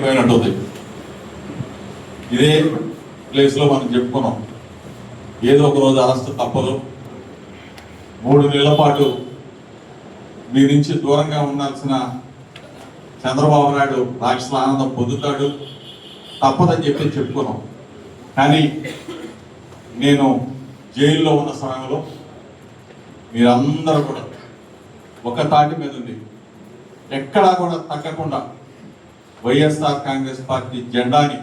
పోయినట్టుంది ఇదే ప్లేస్లో మనం చెప్పుకున్నాం. ఏదో ఒక రోజు అరెస్ట్ తప్పదు. మూడు నెలల పాటు మీ నుంచి దూరంగా ఉండాల్సిన చంద్రబాబు నాయుడు రాక్షసుల ఆనందం పొందుతాడు. తప్పదని చెప్పి చెప్పుకున్నాం. కానీ నేను జైల్లో ఉన్న సమయంలో మీరందరూ కూడా ఒక తాటి మీద ఉంది ఎక్కడా కూడా తగ్గకుండా వైఎస్ఆర్ కాంగ్రెస్ పార్టీ జెండాని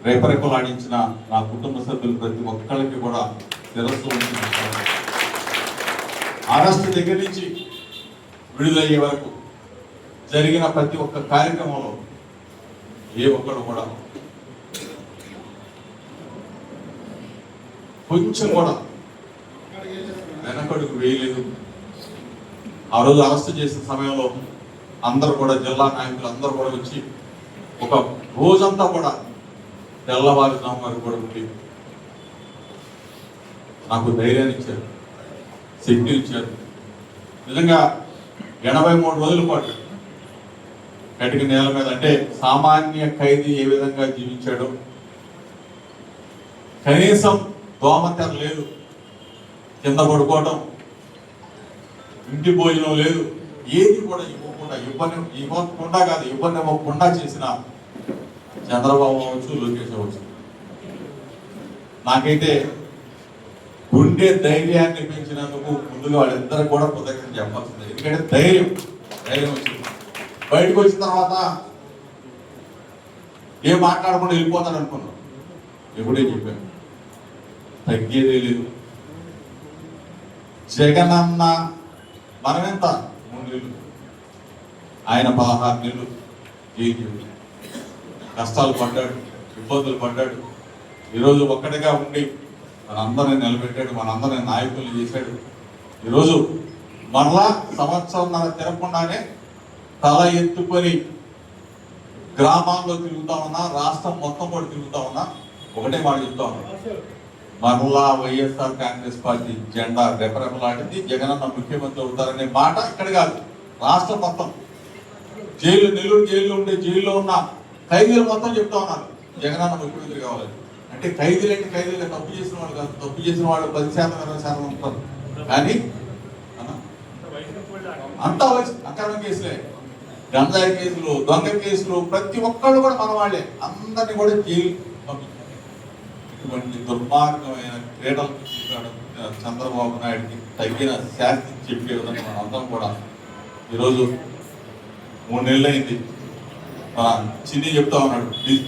రేపరేపలాడించిన నా కుటుంబ సభ్యులు ప్రతి ఒక్కరికి కూడా శిరస్సు అరెస్ట్ దగ్గర నుంచి విడుదలయ్యే వరకు జరిగిన ప్రతి ఒక్క కార్యక్రమంలో ఏ ఒక్కడు కూడా కొంచెం కూడా వెనకడుగు వేయలేదు. ఆ రోజు అరెస్ట్ చేసిన సమయంలో అందరూ కూడా జిల్లా నాయకులు అందరూ కూడా వచ్చి ఒక రోజంతా కూడా తెల్లవారుజాము వరకు కూడా ఉండి నాకు ధైర్యాన్ని ఇచ్చారు. శక్తి ఇచ్చారు. నిజంగా ఎనభై మూడు రోజుల పాటు కటిక నేల మీద అంటే సామాన్య ఖైదీ ఏ విధంగా జీవించాడో కనీసం దోమతెర లేదు కింద పడుకోవటం ఇంటి భోజనం లేదు ఏది కూడా ఇవ్వకుండా ఇబ్బంది ఇవ్వకుండా కాదు ఇబ్బంది కొండ చేసిన చంద్రబాబు అవ్వచ్చు లోకేష్ అవ్వచ్చు నాకైతే గుండె ధైర్యాన్ని పెంచినందుకు ముందుగా వాళ్ళిద్దరు కూడా కృతజ్ఞత చెప్పాల్సింది. ఎందుకంటే ధైర్యం ధైర్యం వచ్చింది. బయటకు వచ్చిన తర్వాత ఏం మాట్లాడకుండా వెళ్ళిపోతాడు అనుకున్నాం. ఎప్పుడే చెప్పాను. తగ్గేదే లేదు. జగనన్న మనమెంత మూడు ఆయన పదహారు నెలలు జైలు కష్టాలు పడ్డాడు ఇబ్బందులు పడ్డాడు. ఈరోజు ఒక్కడిగా ఉండి మనందరిని నిలబెట్టాడు మనందరిని నాయకులు చేశాడు. ఈరోజు మరలా సంవత్సరంన్నర తిరగకుండానే తల ఎత్తుకొని గ్రామాల్లో తిరుగుతా ఉన్నా రాష్ట్రం మొత్తం కూడా తిరుగుతా ఉన్నా ఒకటే మాట చెప్తా ఉన్నా. మరలా వైఎస్ఆర్ కాంగ్రెస్ పార్టీ జెండా రెపరెపలాడింది. జగనన్న ముఖ్యమంత్రి అవుతారనే మాట ఇక్కడ కాదు. రాష్ట్రం మొత్తం. జైలు నెల్లూరు జైల్లో ఉండే జైల్లో ఉన్న ఖైదీలు మొత్తం చెప్తా ఉన్నారు. జగనన్న ముఖ్యమంత్రి కావాలని. అంటే ఖైదీలు అంటే ఖైదీలు తప్పు చేసిన వాళ్ళు కాదు. తప్పు చేసిన వాళ్ళు పది శాతం ఇరవై శాతం ఉంటారు. కానీ అంతా వయసు అక్రమ కేసులే. గంజాయి కేసులు దొంగ కేసులు ప్రతి ఒక్కళ్ళు కూడా మన వాళ్ళే. అందరినీ కూడా జైలు పంపించారు ఇటువంటి దుర్మార్గమైన క్రీడలు చంద్రబాబు నాయుడికి తగిన శాస్తి చెప్పే విధంగా మనం అందరం కూడా ఈరోజు మూడు నెలలు అయింది మన చిన్ని చెప్తా ఉన్నాడు డి-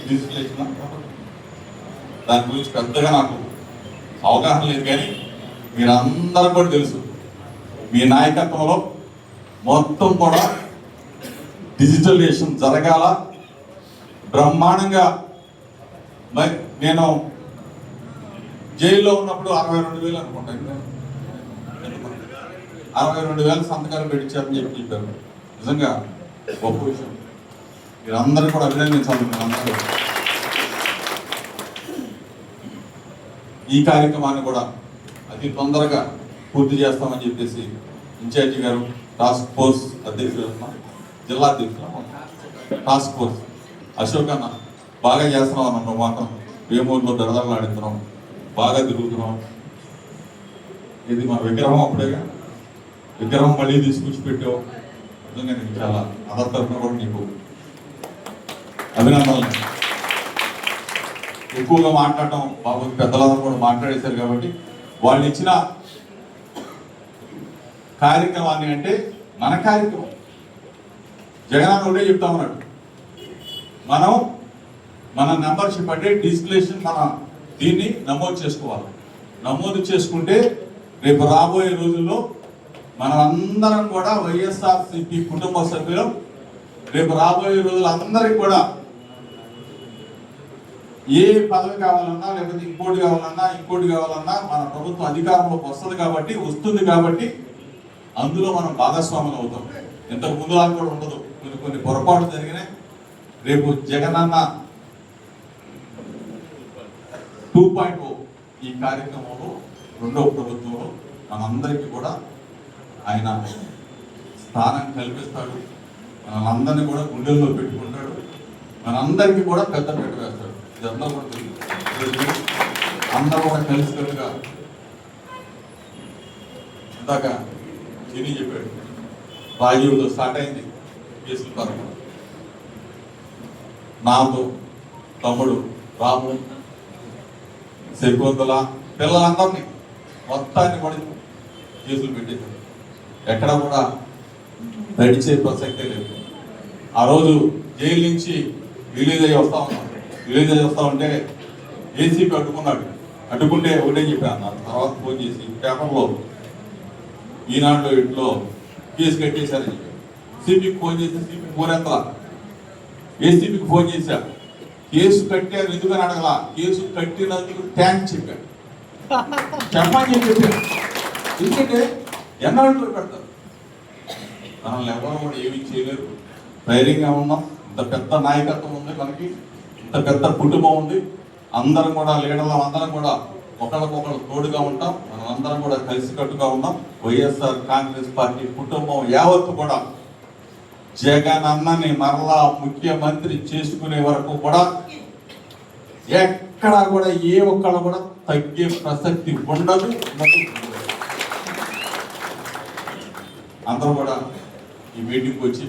దాని గురించి పెద్దగా నాకు అవగాహన లేదు కానీ మీరందరూ కూడా తెలుసు మీ నాయకత్వంలో మొత్తం కూడా డిజిటలైజేషన్ జరగాల. బ్రహ్మాండంగా మరి నేను జైల్లో ఉన్నప్పుడు అరవై రెండు వేలు అనుకుంటాను అరవై రెండు వేల సంతకాలు పెట్టించారని చెప్పి చెప్పారు. నిజంగా గొప్ప విషయం. మీరందరూ కూడా అభినందించాలి మీరందరూ. ఈ కార్యక్రమాన్ని కూడా అతి తొందరగా పూర్తి చేస్తామని చెప్పేసి ఇన్ఛార్జి గారు టాస్క్ ఫోర్స్ అధ్యక్షులు జిల్లా అధ్యక్షులు టాస్క్ ఫోర్స్. అశోక్ అన్న బాగా చేస్తున్నాం అన్న నువ్వు మాత్రం. వేమూరులో దడదడలాడుతున్నాం బాగా తిరుగుతున్నాం ఇది మా విగ్రహం అప్పుడేగా. విగ్రహం మళ్ళీ తీసుకొచ్చి పెట్టావు. నిజంగా నీకు చాలా అందరి తరఫున కూడా నీకు. అభినందనలు. ఎక్కువగా మాట్లాడటం బాబు పెద్దలందరూ కూడా మాట్లాడేశారు కాబట్టి వాళ్ళు ఇచ్చిన కార్యక్రమాన్ని అంటే మన కార్యక్రమం. జగన్ ఒకటే చెప్తా ఉన్నాడు. మనం మన మెంబర్షిప్ అంటే డిజిటలేషన్ మన దీన్ని నమోదు చేసుకోవాలి. నమోదు చేసుకుంటే రేపు రాబోయే రోజుల్లో మనం అందరం కూడా వైఎస్ఆర్సీపీ కుటుంబ సభ్యులు. రేపు రాబోయే రోజులు అందరికి కూడా ఏ పదవి కావాలన్నా లేకపోతే ఇంకోటి కావాలన్నా ఇంకోటి కావాలన్నా మన ప్రభుత్వం అధికారంలోకి వస్తుంది కాబట్టి వస్తుంది కాబట్టి అందులో మనం భాగస్వాములు అవుతాం. ఇంతకు ముందు లాగా కూడా ఉండదు. కొన్ని కొన్ని పొరపాట్లు జరిగినాయి. రేపు జగనన్న టూ పాయింట్ ఈ కార్యక్రమంలో రెండో ప్రభుత్వంలో మనందరికీ కూడా ఆయన స్థానం కల్పిస్తాడు. మనందరినీ కూడా గుండెల్లో పెట్టుకుంటాడు. మనందరికీ కూడా పెద్ద పెట్ట వేస్తాడు. ఇది అందరూ కూడా తెలియదు అందరూ కూడా కలిసికట్టుగా ఇందాక చిని చెప్పాడు రాజీవ్తో స్టార్ట్ అయింది కేసుల పరంగా నాతో తమ్ముడు రాము శకుంతల పిల్లలందరినీ మొత్తాన్ని కూడా కేసులు పెట్టేశారు ఎక్కడ కూడా నడిచే ప్రసక్తే లేదు. ఆ రోజు జైలు నుంచి రిలీజ్ అయ్యి వస్తా ఉన్నాం. రిలీజ్ అయ్యి వస్తా ఉంటే ఏసీపీ అడ్డుకున్నాడు. అడ్డుకుంటే ఒకటే చెప్పాను తర్వాత ఫోన్ చేసి పేపర్లో ఈనాడు ఇంట్లో కేసు కట్టేశారని చెప్పి సిపికి ఫోన్ చేసి సిపి ఊరెంతలా ఏసీపీకి ఫోన్ చేశా. కేసు కట్టారు ఎందుకని అడగల? కేసు కట్టినందుకు థ్యాంక్స్ చెప్పాడు. చెప్పని చెప్పాను ఎందుకంటే ఎన్నాళ్ళు పెడతారు? మనల్ని ఎవరో కూడా ఏమీ చేయలేరు. ధైర్యంగా ఉన్నాం. ఇంత పెద్ద నాయకత్వం ఉంది మనకి. ఇంత పెద్ద కుటుంబం ఉంది. అందరం కూడా లీడర్లం అందరం కూడా ఒకరికొకరు తోడుగా ఉంటాం. మనం అందరం కూడా కలిసికట్టుగా ఉన్నాం. వైఎస్ఆర్ కాంగ్రెస్ పార్టీ కుటుంబం యావత్తు కూడా జగన్ అన్నని మరలా ముఖ్యమంత్రి చేసుకునే వరకు కూడా ఎక్కడా కూడా ఏ ఒక్కళ్ళు కూడా తగ్గే ప్రసక్తి ఉండదు ఉండదు. అందరూ కూడా ఈ మీటింగ్కి వచ్చి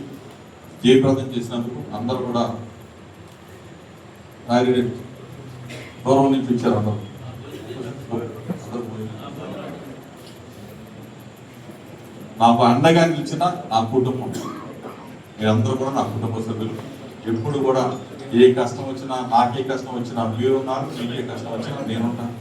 జయప్రదం చేసినందుకు అందరూ కూడా నాయుడు దూరం నుంచి వచ్చారు అందరూ. నాకు అండగా నిలిచిన నా కుటుంబం. మీరందరూ కూడా నా కుటుంబ సభ్యులు. ఎప్పుడు కూడా ఏ కష్టం వచ్చినా నాకే కష్టం వచ్చినా మీరు ఉన్నారు మీకే కష్టం వచ్చినా నేనున్నాను